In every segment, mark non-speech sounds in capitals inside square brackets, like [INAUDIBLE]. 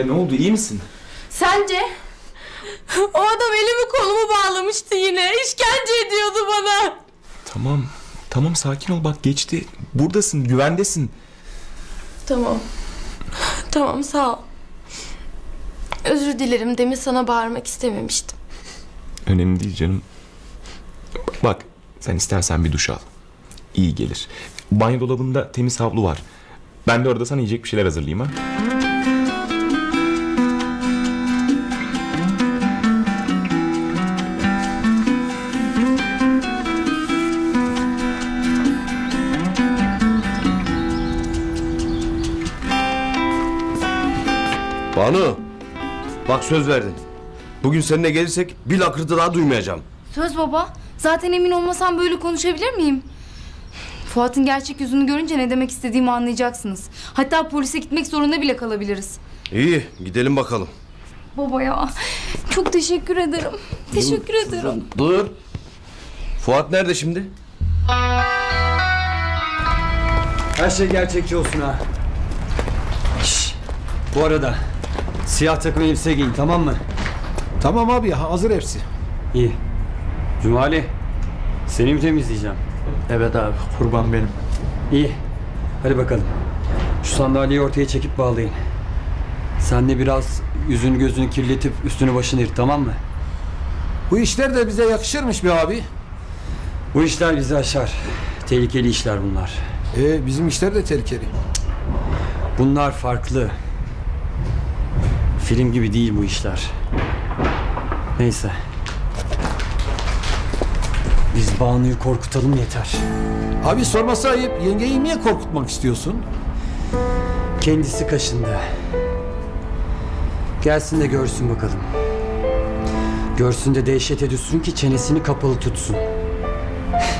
Hande ne oldu iyi misin? Sence? O adam elimi kolumu bağlamıştı yine. İşkence ediyordu bana. Tamam. Tamam sakin ol bak geçti. Buradasın güvendesin. Tamam. Tamam sağ ol. Özür dilerim demin sana bağırmak istememiştim. Önemli değil canım. Bak sen istersen bir duş al. İyi gelir. Banyo dolabında temiz havlu var. Ben de orada sana yiyecek bir şeyler hazırlayayım ha. Banu. Bak söz verdin. Bugün seninle gelirsek bir lakırtı daha duymayacağım. Söz baba. Zaten emin olmasam böyle konuşabilir miyim? Fuat'ın gerçek yüzünü görünce ne demek istediğimi anlayacaksınız. Hatta polise gitmek zorunda bile kalabiliriz. İyi gidelim bakalım. Baba ya çok teşekkür ederim. Teşekkür ederim. Dur. Fuat nerede şimdi? Her şey gerçekçi olsun ha. Şş, bu arada siyah takım elbise giyin tamam mı? Tamam abi hazır hepsi. İyi. Cumali seni mi temizleyeceğim? Evet abi kurban benim. İyi. Hadi bakalım. Şu sandalyeyi ortaya çekip bağlayın. Sen de biraz yüzünü gözünü kirletip üstünü başını yırt tamam mı? Bu işler de bize yakışırmış be abi. Bu işler bizi aşar. Tehlikeli işler bunlar. Ee, bizim işler de tehlikeli. Bunlar farklı. Film gibi değil bu işler. Neyse. Biz Banu'yu korkutalım yeter. Abi sorması ayıp. Yengeyi niye korkutmak istiyorsun? Kendisi kaşındı. Gelsin de görsün bakalım. Görsün de dehşete düşsün ki çenesini kapalı tutsun.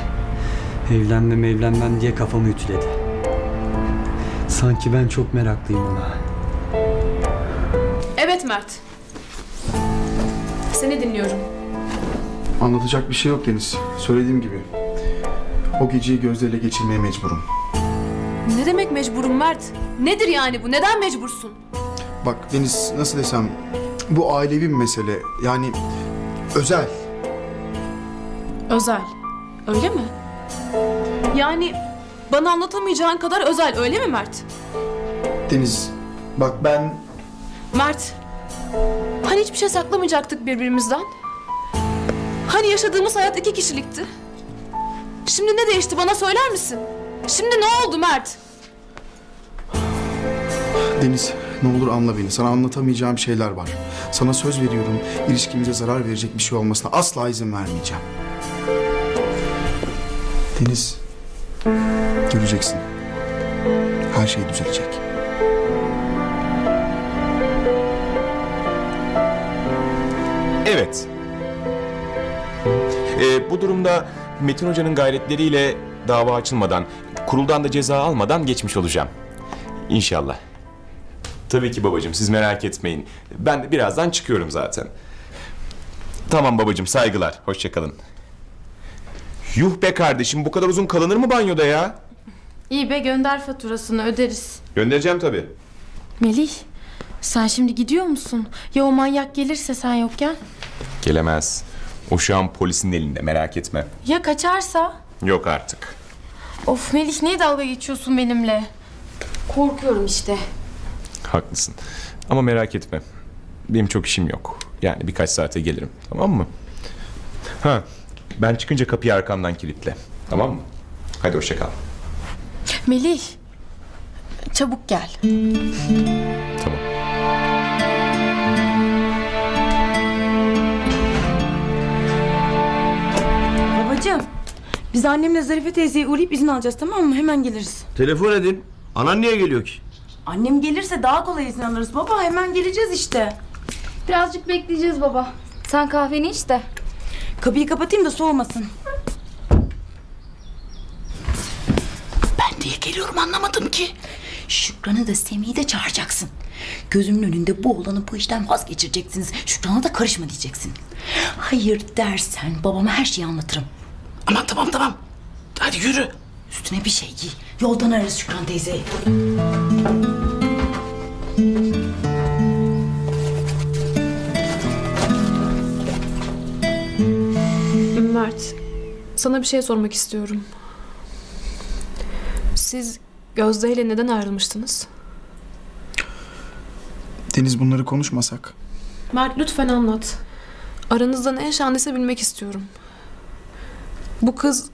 [LAUGHS] evlenmem evlenmem diye kafamı ütüledi. Sanki ben çok meraklıyım ona. Mert. Seni dinliyorum. Anlatacak bir şey yok Deniz. Söylediğim gibi. O geceyi gözleriyle geçirmeye mecburum. Ne demek mecburum Mert? Nedir yani bu? Neden mecbursun? Bak Deniz nasıl desem bu ailevi bir mesele. Yani özel. Özel. Öyle mi? Yani bana anlatamayacağın kadar özel öyle mi Mert? Deniz bak ben Mert. Hani hiçbir şey saklamayacaktık birbirimizden? Hani yaşadığımız hayat iki kişilikti? Şimdi ne değişti bana söyler misin? Şimdi ne oldu Mert? Deniz ne olur anla beni. Sana anlatamayacağım şeyler var. Sana söz veriyorum. ilişkimize zarar verecek bir şey olmasına asla izin vermeyeceğim. Deniz göreceksin. Her şey düzelecek. Evet. Ee, bu durumda Metin Hoca'nın gayretleriyle dava açılmadan, kuruldan da ceza almadan geçmiş olacağım. İnşallah. Tabii ki babacığım siz merak etmeyin. Ben de birazdan çıkıyorum zaten. Tamam babacığım saygılar. Hoşçakalın. Yuh be kardeşim bu kadar uzun kalınır mı banyoda ya? İyi be gönder faturasını öderiz. Göndereceğim tabii. Melih sen şimdi gidiyor musun? Ya o manyak gelirse sen yokken? Gelemez. O şu an polisin elinde merak etme. Ya kaçarsa? Yok artık. Of Melih niye dalga geçiyorsun benimle? Korkuyorum işte. Haklısın. Ama merak etme. Benim çok işim yok. Yani birkaç saate gelirim. Tamam mı? Ha, ben çıkınca kapıyı arkamdan kilitle. Tamam mı? Hadi hoşça kal. Melih çabuk gel. Biz annemle Zarife teyzeye uğrayıp izin alacağız tamam mı? Hemen geliriz. Telefon edin. Anan niye geliyor ki? Annem gelirse daha kolay izin alırız baba. Hemen geleceğiz işte. Birazcık bekleyeceğiz baba. Sen kahveni iç de. Kapıyı kapatayım da soğumasın. Ben niye geliyorum anlamadım ki. Şükran'ı da Semih'i de çağıracaksın. Gözümün önünde bu oğlanı bu işten vazgeçireceksiniz. Şükran'a da karışma diyeceksin. Hayır dersen babama her şeyi anlatırım. Aman tamam tamam. Hadi yürü. Üstüne bir şey giy. Yoldan ararız Şükran teyzeyi. Mert, sana bir şey sormak istiyorum. Siz Gözde ile neden ayrılmıştınız? Deniz bunları konuşmasak. Mert lütfen anlat. Aranızda ne yaşandıysa bilmek istiyorum. Bu kız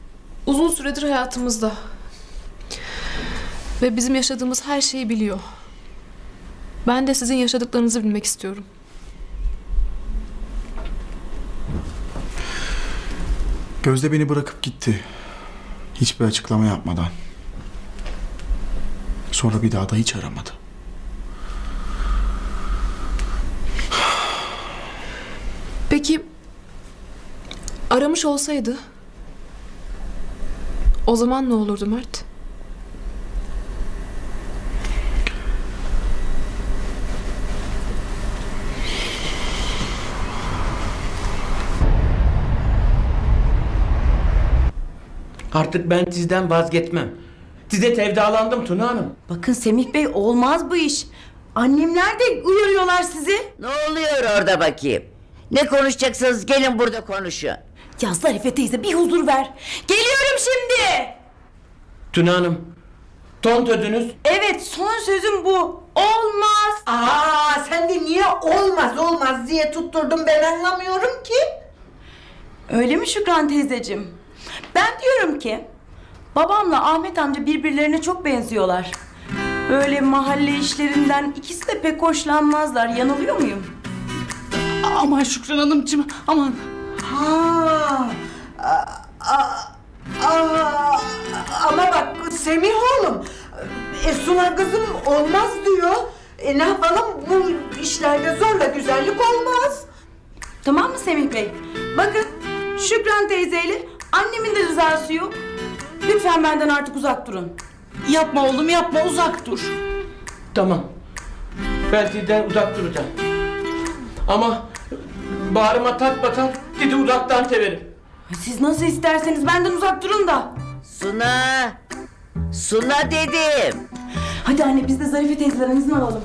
uzun süredir hayatımızda. Ve bizim yaşadığımız her şeyi biliyor. Ben de sizin yaşadıklarınızı bilmek istiyorum. Gözde beni bırakıp gitti. Hiçbir açıklama yapmadan. Sonra bir daha da hiç aramadı. Peki aramış olsaydı o zaman ne olurdu Mert? Artık ben sizden vazgeçmem. Size sevdalandım Tuna Hanım. Bakın Semih Bey olmaz bu iş. Annemler de uyarıyorlar sizi. Ne oluyor orada bakayım? Ne konuşacaksınız gelin burada konuşun. Ya Zarife teyze bir huzur ver. Geliyorum şimdi. Tuna Hanım. Ton ödünüz. Evet son sözüm bu. Olmaz. Aa sen de niye olmaz olmaz diye tutturdun ben anlamıyorum ki. Öyle mi Şükran teyzeciğim? Ben diyorum ki babamla Ahmet amca birbirlerine çok benziyorlar. Böyle mahalle işlerinden ikisi de pek hoşlanmazlar. Yanılıyor muyum? Aman Şükran Hanımcığım aman. Ha. a- a- a- ama bak Semih oğlum. E, Suna kızım olmaz diyor. E, ne yapalım bu işlerde zorla güzellik olmaz. Tamam mı Semih Bey? Bakın Şükran teyzeyle annemin de rızası yok. Lütfen benden artık uzak durun. Yapma oğlum yapma uzak dur. Tamam. Ben sizden uzak duracağım. Ama bağrıma takmadan sizi uzaktan severim. Siz nasıl isterseniz benden uzak durun da. Suna! Suna dedim. Hadi anne biz de Zarife teyzeden izin alalım.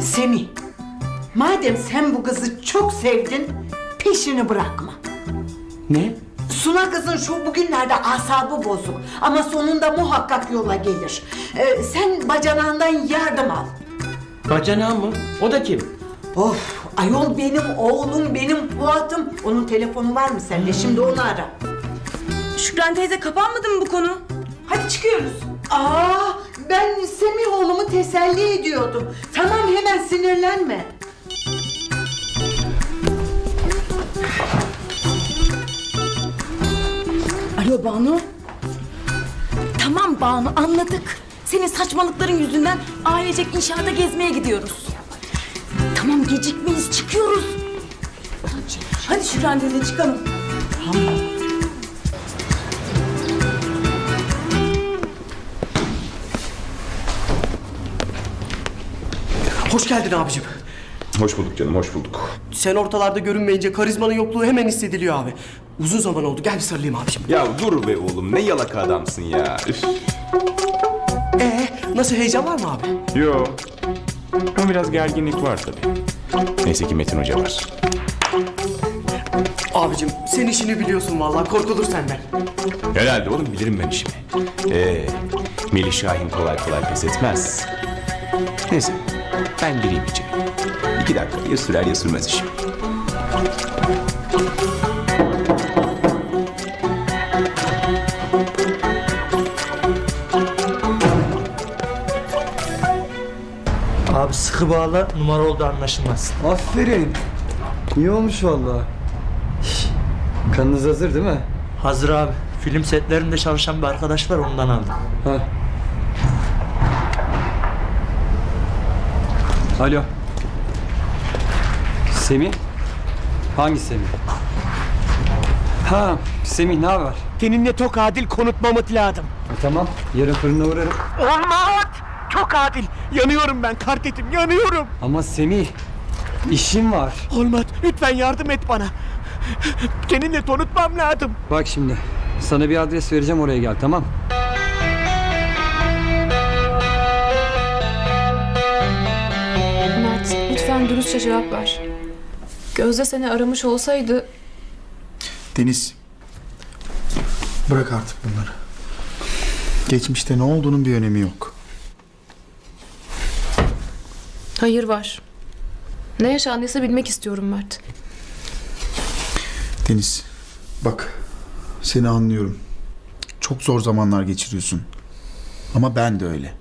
Semih. Madem sen bu kızı çok sevdin peşini bırakma. Ne? Suna kızın şu bugünlerde asabı bozuk ama sonunda muhakkak yola gelir. Ee, sen bacanağından yardım al. Bacanağım mı? O da kim? Of ayol benim oğlum benim Fuat'ım. Onun telefonu var mı sende şimdi onu ara. Şükran teyze kapanmadı mı bu konu? Hadi çıkıyoruz. Aa ben Semih oğlumu teselli ediyordum. Tamam hemen sinirlenme. Alo Banu. Tamam Banu anladık. Senin saçmalıkların yüzünden ailecek inşaata gezmeye gidiyoruz. Tamam gecikmeyiz çıkıyoruz. Hadi Şükran teyze çıkalım. Hoş geldin abicim. Hoş bulduk canım, hoş bulduk. Sen ortalarda görünmeyince karizmanın yokluğu hemen hissediliyor abi. Uzun zaman oldu. Gel bir sarılayım abicim. Ya dur be oğlum, ne yalaka adamsın ya. Üf. Ee, nasıl heyecan var mı abi? Yo. Ama biraz gerginlik var tabii. Neyse ki Metin Hoca var. Abicim sen işini biliyorsun vallahi korkulur senden. Herhalde oğlum bilirim ben işimi. Ee, Melih Şahin kolay kolay pes etmez. Neyse ben gireyim içeri. İki dakika ya sürer ya sürmez işim. Abi sıkı bağla numara oldu anlaşılmaz. Aferin. İyi olmuş valla. Kanınız hazır değil mi? Hazır abi. Film setlerinde çalışan bir arkadaş var ondan aldım. Ha. Alo. Semih? Hangi Semih? Ha, Semih ne haber? Seninle çok adil konutmamız lazım. E, tamam, yarın fırına uğrarım. Olmaz. Çok adil. Yanıyorum ben kardeşim yanıyorum. Ama Semih, işim var. Olmaz. Lütfen yardım et bana. Seninle konutmam lazım. Bak şimdi, sana bir adres vereceğim oraya gel tamam? Lütfen dürüstçe cevap ver. Gözde seni aramış olsaydı Deniz. Bırak artık bunları. Geçmişte ne olduğunun bir önemi yok. hayır var. Ne yaşandıysa bilmek istiyorum Mert. Deniz. Bak. Seni anlıyorum. Çok zor zamanlar geçiriyorsun. Ama ben de öyle.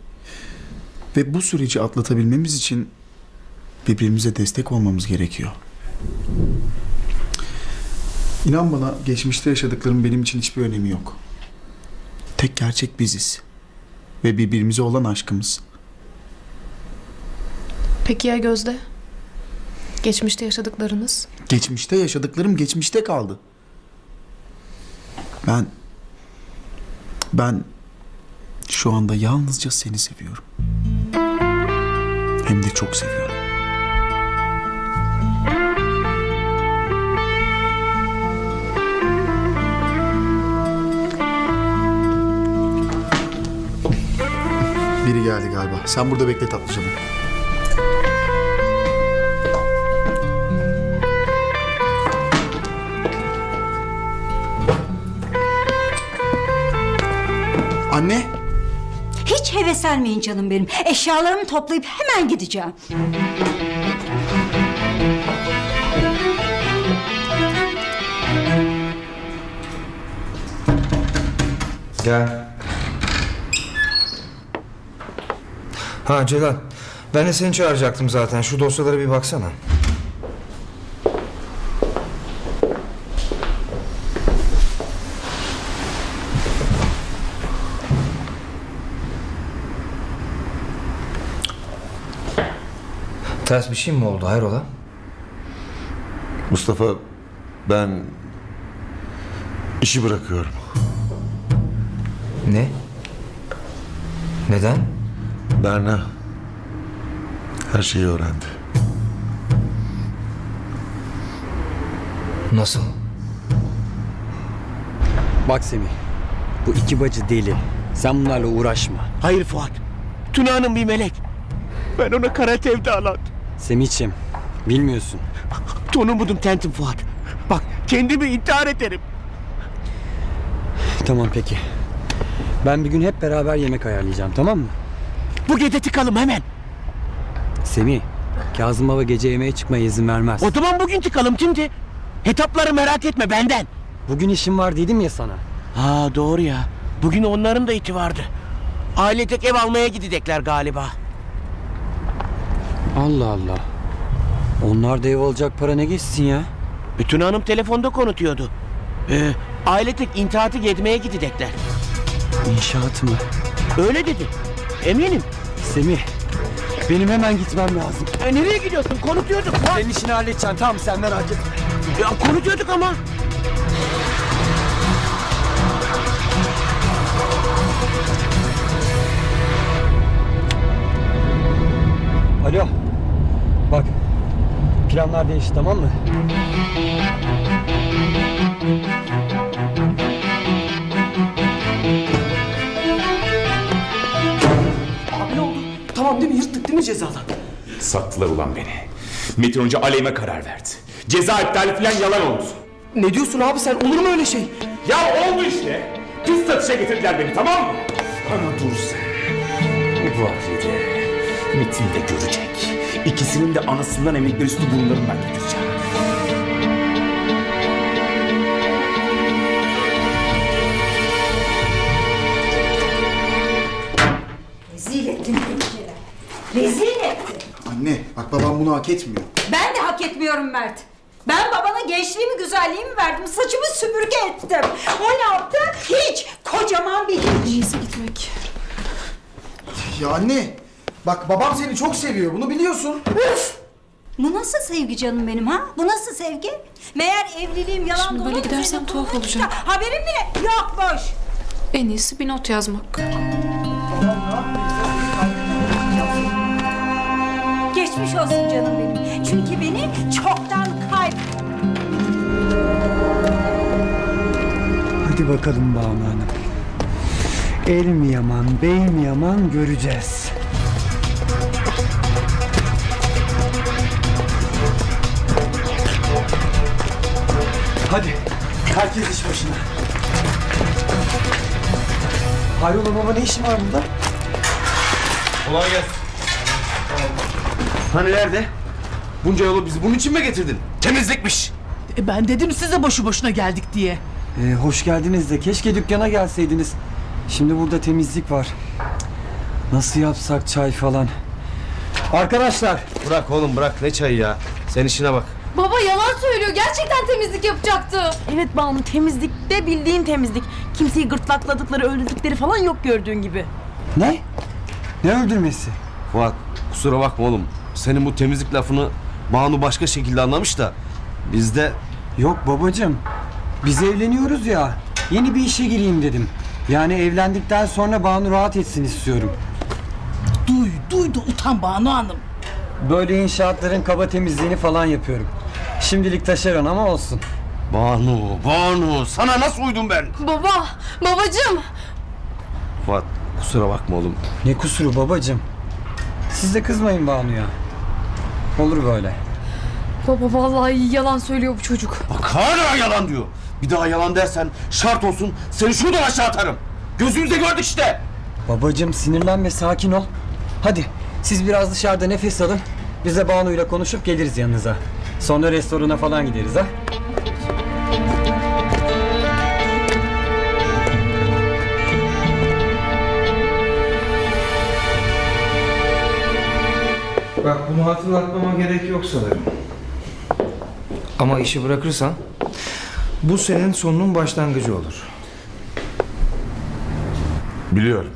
Ve bu süreci atlatabilmemiz için birbirimize destek olmamız gerekiyor. İnan bana geçmişte yaşadıklarım benim için hiçbir önemi yok. Tek gerçek biziz. Ve birbirimize olan aşkımız. Peki ya Gözde? Geçmişte yaşadıklarınız? Geçmişte yaşadıklarım geçmişte kaldı. Ben ben şu anda yalnızca seni seviyorum. Hem de çok seviyorum. Geldi galiba. Sen burada bekle tatlıcanım. Anne. Hiç heveslenmeyin canım benim. Eşyalarımı toplayıp hemen gideceğim. Gel. Ha Celal. Ben de seni çağıracaktım zaten. Şu dosyalara bir baksana. Ters bir şey mi oldu hayrola? Mustafa ben işi bırakıyorum. Ne? Neden? Berna her şeyi öğrendi. Nasıl? Bak Semih. Bu iki bacı deli. Sen bunlarla uğraşma. Hayır Fuat. Tuna Hanım bir melek. Ben ona kara sevdalandım. Semih'ciğim bilmiyorsun. Tonu budum tentim Fuat. Bak kendimi intihar ederim. Tamam peki. Ben bir gün hep beraber yemek ayarlayacağım tamam mı? Bu gece tıkalım hemen. Semih, Kazım Baba gece yemeğe çıkmaya izin vermez. O zaman bugün tıkalım şimdi. Hetapları merak etme benden. Bugün işim var dedim ya sana. Ha doğru ya. Bugün onların da iti vardı. Ailecek ev almaya gidecekler galiba. Allah Allah. Onlar da ev alacak para ne geçsin ya? Bütün hanım telefonda konutuyordu. Ee, ailecek intihatı gezmeye gidecekler. İnşaat mı? Öyle dedi. Eminim. Semih, benim hemen gitmem lazım. E, nereye gidiyorsun? Konutuyorduk. Fuat. Senin işini halledeceğim tamam sen merak etme. Ya konutuyorduk ama. Alo. Bak. Planlar değişti tamam mı? Cezadan? Sattılar ulan beni. Metin Hoca aleyhime karar verdi. Ceza iptali falan yalan oldu. Ne diyorsun abi sen? Olur mu öyle şey? Ya oldu işte. Pis satışa getirdiler beni tamam mı? Ama dur sen. Bu vakitte Metin de görecek. İkisinin de anasından emekleri üstü burunlarından getireceğim. Rezil ettin. Anne bak babam bunu hak etmiyor. Ben de hak etmiyorum Mert. Ben babana gençliğimi, güzelliğimi verdim. Saçımı süpürge ettim. O ne yaptı? Hiç. Kocaman bir hiç. İyisi gitmek. Ya anne bak babam seni çok seviyor bunu biliyorsun. Üf! Bu nasıl sevgi canım benim ha? Bu nasıl sevgi? Meğer evliliğim yalan Şimdi dolan böyle gidersem tuhaf olacağım. Haberim bile yokmuş. En iyisi bir not yazmak. Geçmiş olsun canım benim. Çünkü beni çoktan kayb... Hadi bakalım Banu Hanım. El mi yaman, bey mi yaman göreceğiz. Hadi herkes iş başına. Hayrola baba ne işin var burada? Kolay gelsin. Hani nerede? Bunca yolu bizi bunun için mi getirdin? Temizlikmiş. E ben dedim size boşu boşuna geldik diye. Ee, hoş geldiniz de keşke dükkana gelseydiniz. Şimdi burada temizlik var. Nasıl yapsak çay falan? Arkadaşlar Bırak oğlum bırak ne çayı ya. Sen işine bak. Baba yalan söylüyor. Gerçekten temizlik yapacaktı. Evet Banu temizlikte bildiğin temizlik. Kimseyi gırtlakladıkları öldürdükleri falan yok gördüğün gibi. ne? Ne öldürmesi? Fuat kusura bakma oğlum. Senin bu temizlik lafını Banu başka şekilde anlamış da biz de Yok babacığım. Biz evleniyoruz ya. Yeni bir işe gireyim dedim. Yani evlendikten sonra Banu rahat etsin istiyorum. Duy, duy da utan Banu Hanım. Böyle inşaatların kaba temizliğini falan yapıyorum. Şimdilik taşeron ama olsun. Banu, Banu sana nasıl uydum ben? Baba, babacığım. Fuat kusura bakma oğlum. Ne kusuru babacığım. Siz de kızmayın Banu'ya. Olur böyle. Baba vallahi yalan söylüyor bu çocuk. Bak hala yalan diyor. Bir daha yalan dersen şart olsun seni şuradan aşağı atarım. Gözümüzde gördük işte. Babacığım sinirlenme sakin ol. Hadi siz biraz dışarıda nefes alın. Biz de Banu'yla konuşup geliriz yanınıza. Sonra restorana falan gideriz ha. Bak bunu hatırlatmama gerek yok sanırım. Ama işi bırakırsan bu senin sonunun başlangıcı olur. Biliyorum.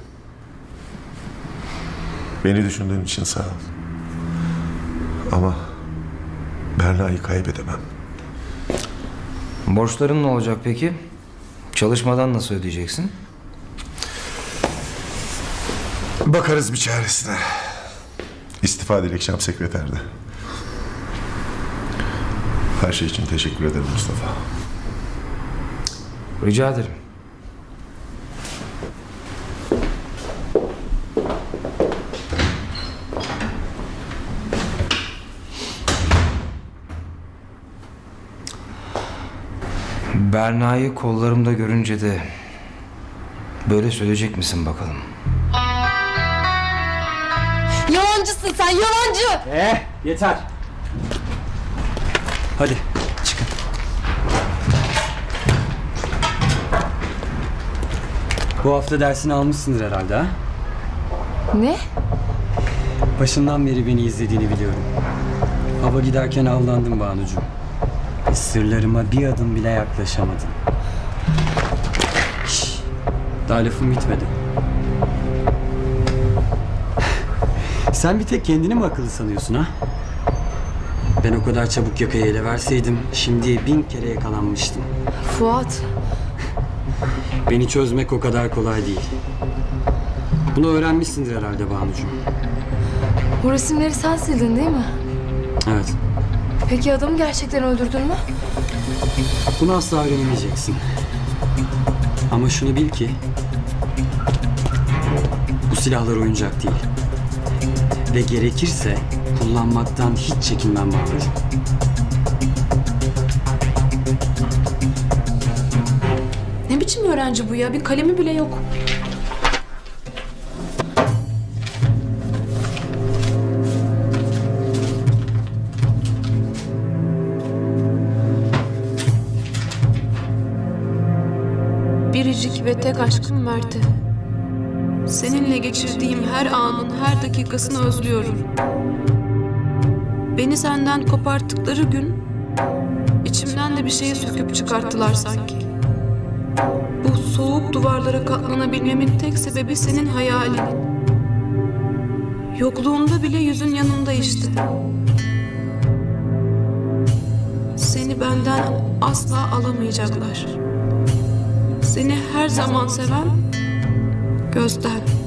Beni düşündüğün için sağ ol. Ama Berna'yı kaybedemem. Borçların ne olacak peki? Çalışmadan nasıl ödeyeceksin? Bakarız bir çaresine. İstifa dilekçem sekreterde. Her şey için teşekkür ederim Mustafa. Rica ederim. Berna'yı kollarımda görünce de böyle söyleyecek misin bakalım? Yalancısın sen, yalancı. Eh yeter. Hadi çıkın. Bu hafta dersini almışsındır herhalde ha? Ne? Başından beri beni izlediğini biliyorum. Hava giderken avlandım Banucuğum. Sırlarıma bir adım bile yaklaşamadın. Şşş, daha lafım bitmedi. Sen bir tek kendini mi akıllı sanıyorsun ha? Ben o kadar çabuk yakayı ele verseydim şimdi bin kere yakalanmıştım. Fuat, Beni çözmek o kadar kolay değil. Bunu öğrenmişsindir herhalde Banucuğum. bu resimleri sen sildin değil mi? Evet. Peki adamı gerçekten öldürdün mü? Bunu asla öğrenemeyeceksin. Ama şunu bil ki... Bu silahlar oyuncak değil. Ve gerekirse kullanmaktan hiç çekinmem Banucuğum. Ne biçim öğrenci bu ya? Bir kalemi bile yok. Biricik ve tek aşkım Mert'e. Geçirdiğim her anın her dakikasını özlüyorum. Beni senden koparttıkları gün içimden de bir şeyi söküp çıkarttılar sanki. Bu soğuk duvarlara katlanabilmemin tek sebebi senin hayalin. Yokluğunda bile yüzün yanımda işte. Seni benden asla alamayacaklar. Seni her zaman seven Gözden.